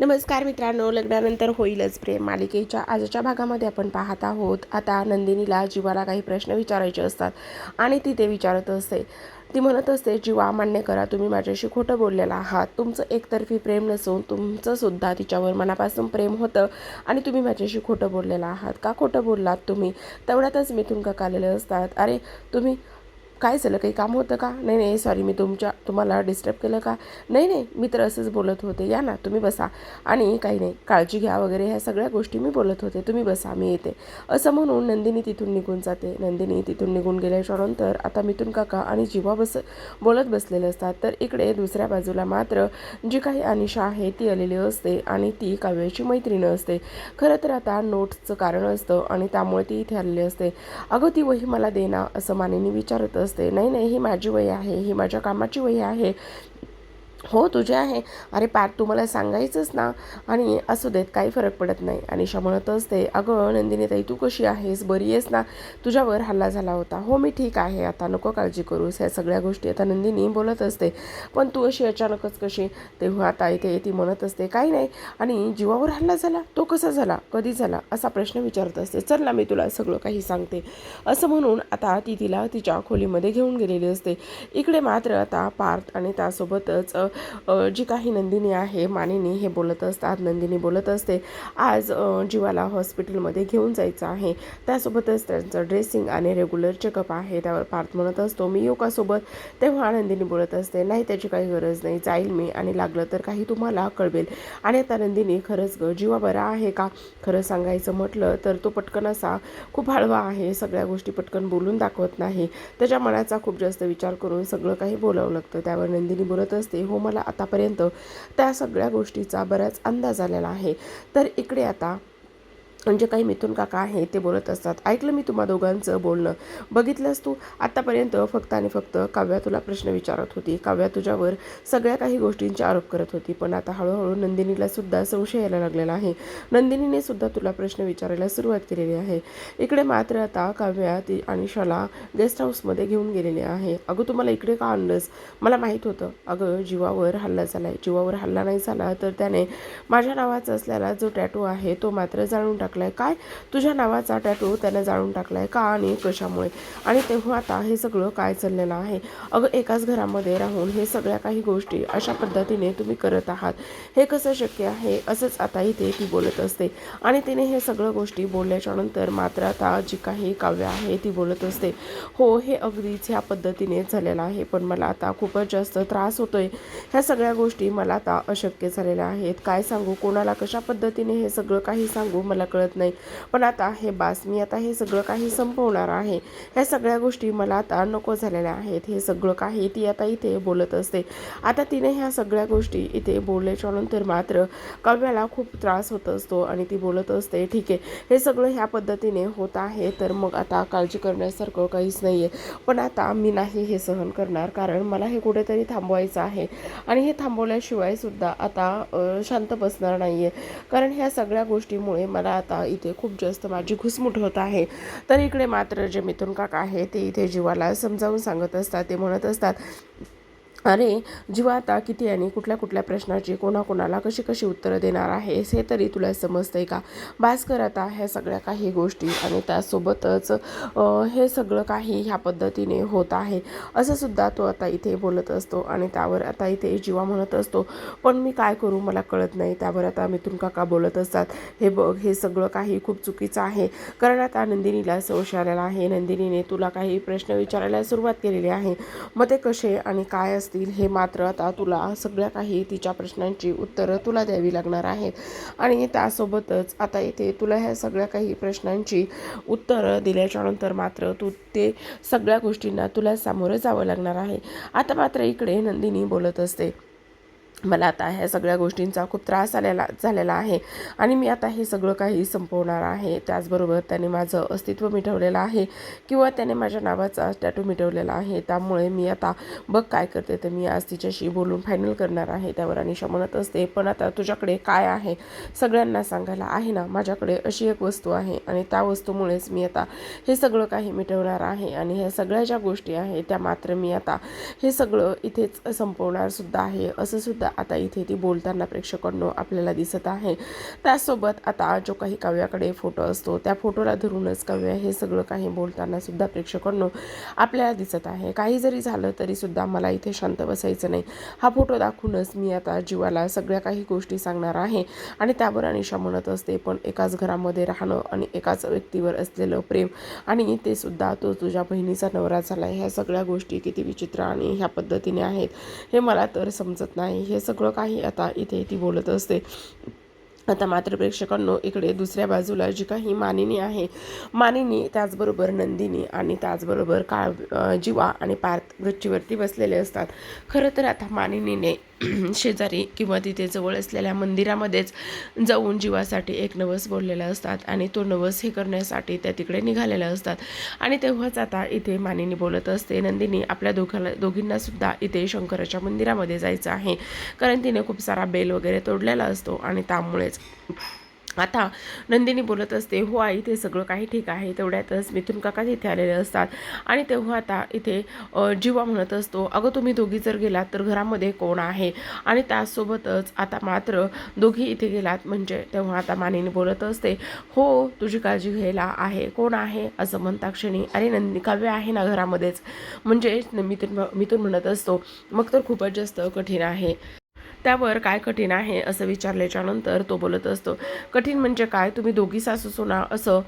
नमस्कार मित्रांनो लग्नानंतर होईलच प्रेम. मालिकेच्या आजच्या भागामध्ये आपण पाहत आहोत आता नंदिनीला जीवाला काही प्रश्न विचारायचे असतात आणि ती ते विचारत असते. ती म्हणत असते जीवा मान्य करा तुम्ही माझ्याशी खोटं बोललेला आहात. तुमचं एकतर्फी प्रेम नसून तुमचंसुद्धा तिच्यावर मनापासून प्रेम होतं आणि तुम्ही माझ्याशी खोटं बोललेला आहात. का खोटं बोललात तुम्ही? तेवढ्यातच मिथून तुमका आलेले असतात. अरे तुम्ही काय झालं? काही काम होतं का? नाही नाही सॉरी मी तुमच्या तुम्हाला डिस्टर्ब केलं का? नाही नाही मी तर असंच बोलत होते. या ना तुम्ही बसा. आणि काही नाही काळजी घ्या वगैरे ह्या सगळ्या गोष्टी मी बोलत होते. तुम्ही बसा मी येते. असं म्हणून नंदिनी तिथून निघून जाते. नंदिनी तिथून निघून गेल्याच्यानंतर आता मिथून काका आणि जीवा बस बोलत बसलेले असतात. तर इकडे दुसऱ्या बाजूला मात्र जी काही अनिशा आहे ती आलेली असते आणि ती काव्याची मैत्रीण असते. खरं तर आता नोट्सचं कारण असतं आणि त्यामुळे ती इथे आलेली असते. अगं ती वही मला दे ना असं मानेने विचारत असते असते. नाही नाही ही माझी वही आहे ही माझ्या कामाची वही आहे. हो तुझे आहे. अरे पार्थ तू मला सांगायचंच ना? आणि असू देत काही फरक पडत नाही. आणि म्हणत असते अगं नंदिनी ताई तू कशी आहेस? बरी आहेस ना? तुझ्यावर हल्ला झाला होता. हो मी ठीक आहे. आता नको काळजी करूस. ह्या सगळ्या गोष्टी आता नंदिनी बोलत असते. पण तू अशी अचानकच कशी? तेव्हा आता इथे ती म्हणत असते काही नाही. आणि जीवावर हल्ला झाला? तो कसा झाला? कधी झाला? असा प्रश्न विचारत असते. चल ना मी तुला सगळं काही सांगते. असं म्हणून आता ती तिला तिच्या खोलीमध्ये घेऊन गेलेली असते. इकडे मात्र आता पार्थ आणि त्यासोबतच जी काही नंदिनी आहे मानिनी हे बोलत असतात नंदिनी बोलत असते आज जीवाला हॉस्पिटलमध्ये घेऊन जायचं आहे. त्यासोबतच त्यांचं ड्रेसिंग आणि रेग्युलर चेकअप आहे त्यावर पार्थ म्हणत असतो मी येऊ का सोबत तेव्हा नंदिनी बोलत असते नाही त्याची काही गरज नाही जाईल मी आणि लागलं तर काही तुम्हाला कळवेल. आणि आता नंदिनी खरंच ग जीवा बरा आहे का? खरं सांगायचं म्हटलं तर तो पटकन असा खूप हळवा आहे सगळ्या गोष्टी पटकन बोलून दाखवत नाही. त्याच्या मनाचा खूप जास्त विचार करून सगळं काही बोलावं लागतं. त्यावर नंदिनी बोलत असते हो मला आतापर्यंत त्या सगळ्या गोष्टीचा बराच अंदाज आलेला आहे. तर इकडे आता म्हणजे काही मिथून काका आहे ते बोलत असतात ऐकलं मी तुम्हा दोघांचं बोलणं. बघितलंस तू? आत्तापर्यंत फक्त आणि फक्त काव्या तुला प्रश्न विचारत होती. काव्या तुझ्यावर सगळ्या काही गोष्टींचे आरोप करत होती पण आता हळूहळू नंदिनीला सुद्धा संशय यायला लागलेला आहे. नंदिनीने सुद्धा तुला प्रश्न विचारायला सुरुवात केलेली आहे. इकडे मात्र आता काव्या ती अनिशाला गेस्ट हाऊसमध्ये घेऊन गेलेली आहे. अगं तुम्हाला इकडे का आणलंस? मला माहीत होतं. अगं जीवावर हल्ला झाला आहे जीवावर हल्ला नाही झाला तर त्याने माझ्या नावाचा असलेला जो टॅटू आहे तो मात्र टाकलाय? काय? तुझ्या नावाचा टॅटू त्याने जाळून टाकलाय का आणि कशामुळे? आणि तेव्हा आता हे सगळं काय चाललेलं आहे? अगं एकाच घरामध्ये राहून हे सगळ्या काही गोष्टी अशा पद्धतीने तुम्ही करत आहात. हे कसं शक्य आहे? असंच आता इथे ती बोलत असते. आणि तिने हे सगळं गोष्टी बोलल्याच्या नंतर मात्र आता जी काही काव्य आहे ती बोलत असते. हो हे अगदीच ह्या पद्धतीने झालेलं आहे पण मला आता खूपच जास्त त्रास होतोय. ह्या सगळ्या गोष्टी मला आता अशक्य झालेल्या आहेत. काय सांगू? कोणाला कशा पद्धतीने हे सगळं काही सांगू? मला कळत नाही. पण आता हे बास मी आता हे सगळं काही संपवणार आहे. ह्या सगळ्या गोष्टी मला आता नको झालेल्या आहेत. हे सगळं काही ती आता इथे बोलत असते. आता तिने ह्या सगळ्या गोष्टी इथे बोलल्याच्या नंतर मात्र काव्याला खूप त्रास होत असतो आणि ती बोलत असते ठीक आहे हे सगळं ह्या पद्धतीने होत आहे तर मग आता काळजी करण्यासारखं काहीच नाही आहे पण आता मी नाही हे सहन करणार कारण मला हे कुठेतरी थांबवायचं आहे. आणि हे थांबवल्याशिवाय सुद्धा आता शांत बसणार नाही आहे कारण ह्या सगळ्या गोष्टीमुळे मला आता इथे खूप जास्त माझी घुसमुट होत आहे. तर इकडे मात्र जे मिथुन काका आहे ते इथे जीवाला समजावून सांगत असतात ते म्हणत असतात अरे जीवा आता किती आणि कुठल्या कुठल्या प्रश्नाची कोणाकोणाला कशी कशी उत्तरं देणार आहेस हे तरी तुला समजतंय का? बास कर आता ह्या सगळ्या काही गोष्टी आणि त्यासोबतच हे सगळं काही ह्या पद्धतीने होत आहे. असं सुद्धा तो आता इथे बोलत असतो आणि त्यावर आता इथे जीवा म्हणत असतो. पण मी काय करू मला कळत नाही त्यावर आता मिथून काका बोलत असतात. हे बघ हे सगळं काही खूप चुकीचं आहे. कारण आता नंदिनीला संशय आलेला आहे नंदिनीने तुला काही प्रश्न विचारायला सुरुवात केलेली आहे. मग ते कसे आणि काय असतील हे मात्र आता तुला सगळ्या काही तिच्या प्रश्नांची उत्तरं तुला द्यावी लागणार आहेत. आणि त्यासोबतच आता इथे तुला ह्या सगळ्या काही प्रश्नांची उत्तरं दिल्याच्यानंतर मात्र तू ते सगळ्या गोष्टींना तुला सामोरं जावं लागणार आहे. आता मात्र इकडे नंदिनी बोलत असते. मला आता ह्या सगळ्या गोष्टींचा खूप त्रास आलेला झालेला आहे. आणि मी आता हे सगळं काही संपवणार आहे. त्याचबरोबर त्याने माझं अस्तित्व मिटवलेलं आहे किंवा त्याने माझ्या नावाचा टॅटू मिटवलेला आहे. त्यामुळे मी आता बघ काय करते तर मी आज तिच्याशी बोलून फायनल करणार आहे. त्यावर अनिशा म्हणत असते पण आता तुझ्याकडे काय आहे? सगळ्यांना सांगायला आहे ना माझ्याकडे अशी एक वस्तू आहे आणि त्या वस्तूमुळेच मी आता हे सगळं काही मिटवणार आहे आणि ह्या सगळ्या ज्या गोष्टी आहेत त्या मात्र मी आता हे सगळं इथेच संपवणार सुद्धा आहे. असं सुद्धा आता इथे ती बोलताना प्रेक्षकांनो आपल्याला दिसत आहे. त्यासोबत आता जो काही काव्याकडे फोटो असतो त्या फोटोला धरूनच काव्य हे सगळं काही बोलताना सुद्धा प्रेक्षकांनो आपल्याला दिसत आहे. काही जरी झालं तरी सुद्धा मला इथे शांत बसायचं नाही. हा फोटो दाखवूनच मी आता जीवाला सगळ्या काही गोष्टी सांगणार आहे. आणि त्यावर अनिशा म्हणत असते पण एकाच घरामध्ये राहणं आणि एकाच व्यक्तीवर असलेलं प्रेम आणि ते सुद्धा तो तुझ्या बहिणीचा नवरा झाला ह्या सगळ्या गोष्टी किती विचित्र आणि ह्या पद्धतीने आहेत हे मला तर समजत नाही. हे सगळं काही आता इथे ती बोलत असते. आता मात्र प्रेक्षकांनो इकडे दुसऱ्या बाजूला जी काही मानिनी आहे मानिनी त्याचबरोबर नंदिनी आणि त्याचबरोबर काळ जीवा आणि पार्थ वृत्तीवरती बसलेले असतात. खरं तर आता मानिनीने शेजारी किंवा तिथे जवळ असलेल्या मंदिरामध्येच जाऊन जीवासाठी एक नवस बोललेला असतात आणि तो नवस हे करण्यासाठी त्या तिकडे निघालेल्या असतात. आणि तेव्हाच आता इथे मानिनी बोलत असते नंदिनी आपल्या दोघाला दोघींना सुद्धा इथे शंकराच्या मंदिरामध्ये जायचं आहे. कारण तिने खूप सारा बेल वगैरे तोडलेला असतो आणि त्यामुळेच आता नंदिनी बोलत असते हो आई ते सगळं काही ठीक आहे. तेवढ्यातच मिथून काका तिथे आलेले असतात. आणि तेव्हा आता इथे जीवा म्हणत असतो अगं तुम्ही दोघी जर गेलात तर घरामध्ये कोण आहे? आणि त्यासोबतच आता मात्र दोघी इथे गेलात म्हणजे तेव्हा आता मानेने बोलत असते हो तुझी काळजी घ्यायला आहे. कोण आहे? असं म्हणता क्षणी अरे नंदी काव्य आहे ना घरामध्येच. म्हणजे मिथून मिथून म्हणत असतो मग तर खूपच जास्त कठीण आहे. त्यावर काय कठीण आहे असं विचारल्याच्यानंतर तो बोलत असतो कठीण म्हणजे काय? तुम्ही दोघी सासू सुना असं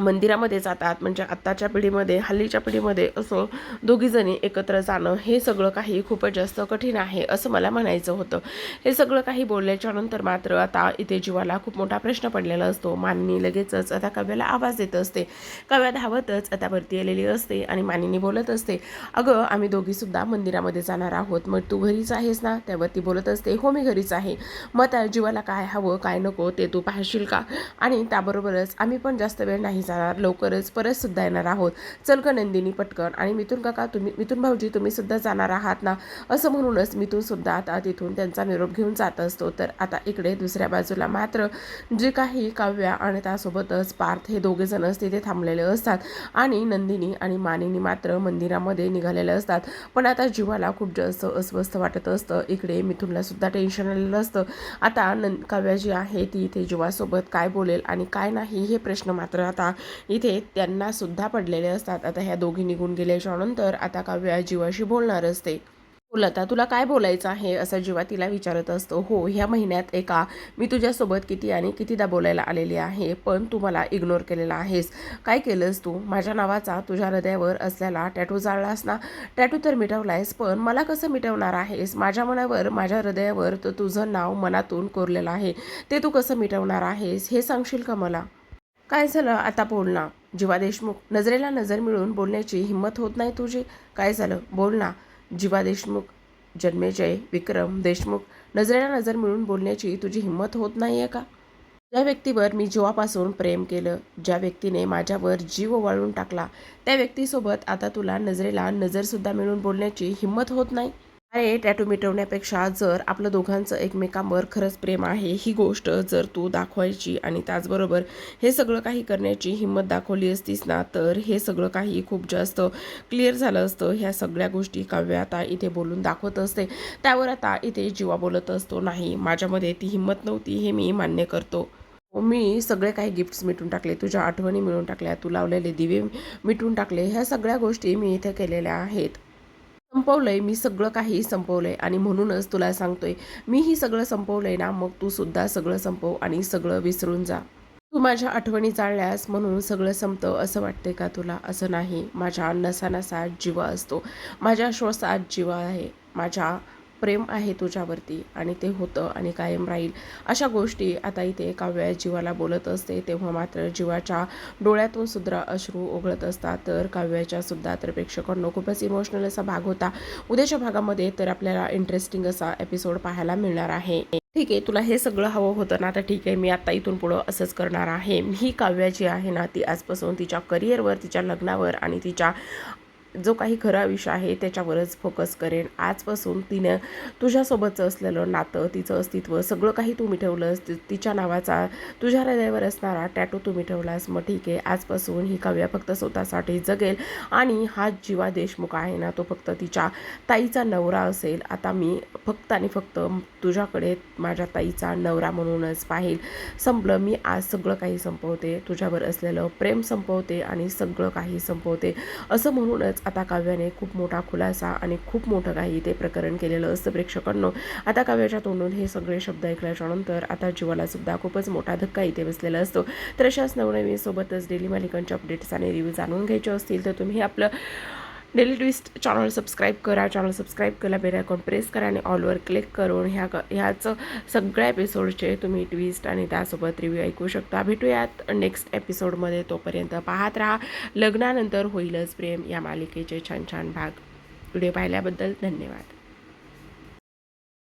मंदिरामध्ये जातात म्हणजे आत्ताच्या पिढीमध्ये हल्लीच्या पिढीमध्ये असं दोघीजणी एकत्र जाणं हे सगळं काही खूपच जास्त कठीण आहे असं मला म्हणायचं होतं. हे सगळं काही बोलल्याच्या नंतर मात्र आता इथे जीवाला खूप मोठा प्रश्न पडलेला असतो. मानिनी लगेचच आता काव्याला आवाज देत असते. काव्या धावतच आता वरती आलेली असते आणि मानिनी बोलत असते अगं आम्ही दोघीसुद्धा मंदिरामध्ये जाणार आहोत. मग तू घरीच आहेस ना? त्यावरती बोलत असते हो मी घरीच आहे. मग त्या जीवाला काय हवं काय नको ते तू पाहशील का? आणि त्याबरोबरच आम्ही पण जास्त वेळ नाही जाणार लवकरच परत सुद्धा येणार आहोत. चल का नंदिनी पटकन. आणि मिथून काका तुम्ही मिथून भाऊजी तुम्ही सुद्धा जाणार आहात ना? असं म्हणूनच मिथूनसुद्धा आता तिथून त्यांचा निरोप घेऊन जात असतो. तर आता इकडे दुसऱ्या बाजूला मात्र जे काही काव्या आणि त्यासोबतच पार्थ हे दोघे जणच तिथे थांबलेले असतात. आणि नंदिनी आणि मानिनी मात्र मंदिरामध्ये निघालेले असतात. पण आता जीवाला खूप जास्त अस्वस्थ वाटत असतं. इकडे मिथुनला सुद्धा टेन्शन आलेलं असतं. आता नं काव्या जी आहे ती इथे जीवासोबत काय बोलेल आणि काय नाही हे प्रश्न मात्र आता इथे त्यांना सुद्धा पडलेले असतात. आता ह्या दोघी निघून गेल्याच्यानंतर आता काव्या जीवाशी बोलणार असते. लता तुला काय बोलायचं आहे? असं जेव्हा तिला विचारत असतो. हो ह्या महिन्यात एका मी तुझ्यासोबत किती आणि कितीदा बोलायला आलेली आहे पण तू मला इग्नोर केलेला आहेस. काय केलंस तू? माझ्या नावाचा तुझ्या हृदयावर असलेला टॅटू जाळलास ना? टॅटू तर मिटवलायस पण मला कसं मिटवणार आहेस? माझ्या मनावर माझ्या हृदयावर तर तुझं नाव मनातून कोरलेलं आहे. ते तू कसं मिटवणार आहेस? हे सांगशील का मला? काय झालं? आता बोल ना. जीवा देशमुख नजरेला नजर मिळून बोलण्याची हिंमत होत नाही तुझी? काय झालं? बोल ना. जीवा देशमुख जन्मेजय विक्रम देशमुख नजरेला नजर मिळून बोलण्याची तुझी हिंमत होत नाही आहे का? ज्या व्यक्तीवर मी जीवापासून प्रेम केलं ज्या व्यक्तीने माझ्यावर जीव वाळून टाकला त्या व्यक्तीसोबत आता तुला नजरेला नजरसुद्धा मिळून बोलण्याची हिंमत होत नाही? अरे टॅटू मिटवण्यापेक्षा जर आपलं दोघांचं एकमेकांवर खरंच प्रेम आहे ही गोष्ट जर तू दाखवायची आणि त्याचबरोबर हे सगळं काही करण्याची हिंमत दाखवली असतीस ना तर हे सगळं काही खूप जास्त क्लिअर झालं असतं. ह्या सगळ्या गोष्टी काव्य आता इथे बोलून दाखवत असते. त्यावर आता इथे जीवा बोलत असतो नाही. माझ्यामध्ये ती हिंमत नव्हती हे मी मान्य करतो. मी सगळे काही गिफ्ट्स मिटून टाकले तुझ्या आठवणी मिळून टाकल्या तू लावलेले दिवे मिटून टाकले ह्या सगळ्या गोष्टी मी इथे केलेल्या आहेत. संपवलंय मी सगळं काही संपवलंय आणि म्हणूनच तुला सांगतोय मी ही सगळं संपवलंय ना मग तू सुद्धा सगळं संपव आणि सगळं विसरून जा. तू माझ्या आठवणी जाळल्यास म्हणून सगळं संपतं असं वाटतंय का तुला? असं नाही. माझ्या नसानसात जीवा असतो. माझ्या श्वासात जीवा आहे. माझ्या प्रेम आहे तुझ्यावरती आणि ते होतं आणि कायम राहील. अशा गोष्टी आता इथे काव्या जीवाला बोलत असते तेव्हा मात्र जीवाच्या डोळ्यातून सुद्धा अश्रू ओघळत असतात. तर काव्याच्या सुद्धा तर प्रेक्षकांनो खूपच इमोशनल असा भाग होता. उद्याच्या भागामध्ये तर आपल्याला इंटरेस्टिंग असा एपिसोड पाहायला मिळणार आहे. ठीक आहे तुला हे सगळं हवं होतं ना तर ठीक आहे मी आता इथून पुढं असंच करणार आहे. ही काव्या जी आहे ना ती आजपासून तिच्या करिअरवर तिच्या लग्नावर आणि तिच्या जो काही खरा विषय आहे त्याच्यावरच फोकस करेन. आजपासून तिनं तुझ्यासोबतचं असलेलं नातं तिचं अस्तित्व सगळं काही तू मिटवलंस तिच्या नावाचा तुझ्या हृदयावर असणारा टॅटू तू ठेवलास. मग ठीक आहे आजपासून ही काव्या फक्त स्वतःसाठी जगेल आणि हा जीवा देशमुख आहे ना तो फक्त तिच्या ताईचा नवरा असेल. आता मी फक्त आणि फक्त तुझ्याकडे माझ्या ताईचा नवरा म्हणूनच पाहिल. संपलं. मी आज सगळं काही संपवते. तुझ्यावर असलेलं प्रेम संपवते आणि सगळं काही संपवते. असं म्हणूनच आता काव्याने खूप मोठा खुलासा आणि खूप मोठं काही ते प्रकरण केलेलं असतं प्रेक्षकांनो. आता काव्याच्या तोंडून हे सगळे शब्द ऐकल्याच्यानंतर आता जीवालासुद्धा खूपच मोठा धक्का इथे बसलेला असतो. तर अशाच नवनवीन सोबतच डेली मालिकांच्या अपडेट्स आणि रिव्ह्यू जाणून घ्यायचे असतील तर तुम्ही आपलं डेली ट्विस्ट चॅनल सबस्क्राईब करा चॅनल सबस्क्राईब केला बेल आयकॉन प्रेस करा आणि ऑलवर क्लिक करून ह्या क ह्याचं सगळ्या एपिसोडचे तुम्ही ट्विस्ट आणि त्यासोबत रिव्ह्यू ऐकू शकता. भेटूयात नेक्स्ट एपिसोडमध्ये तोपर्यंत पाहत राहा. लग्नानंतर होईलच प्रेम. या मालिकेचे छान छान भाग. व्हिडिओ पाहिल्याबद्दल धन्यवाद.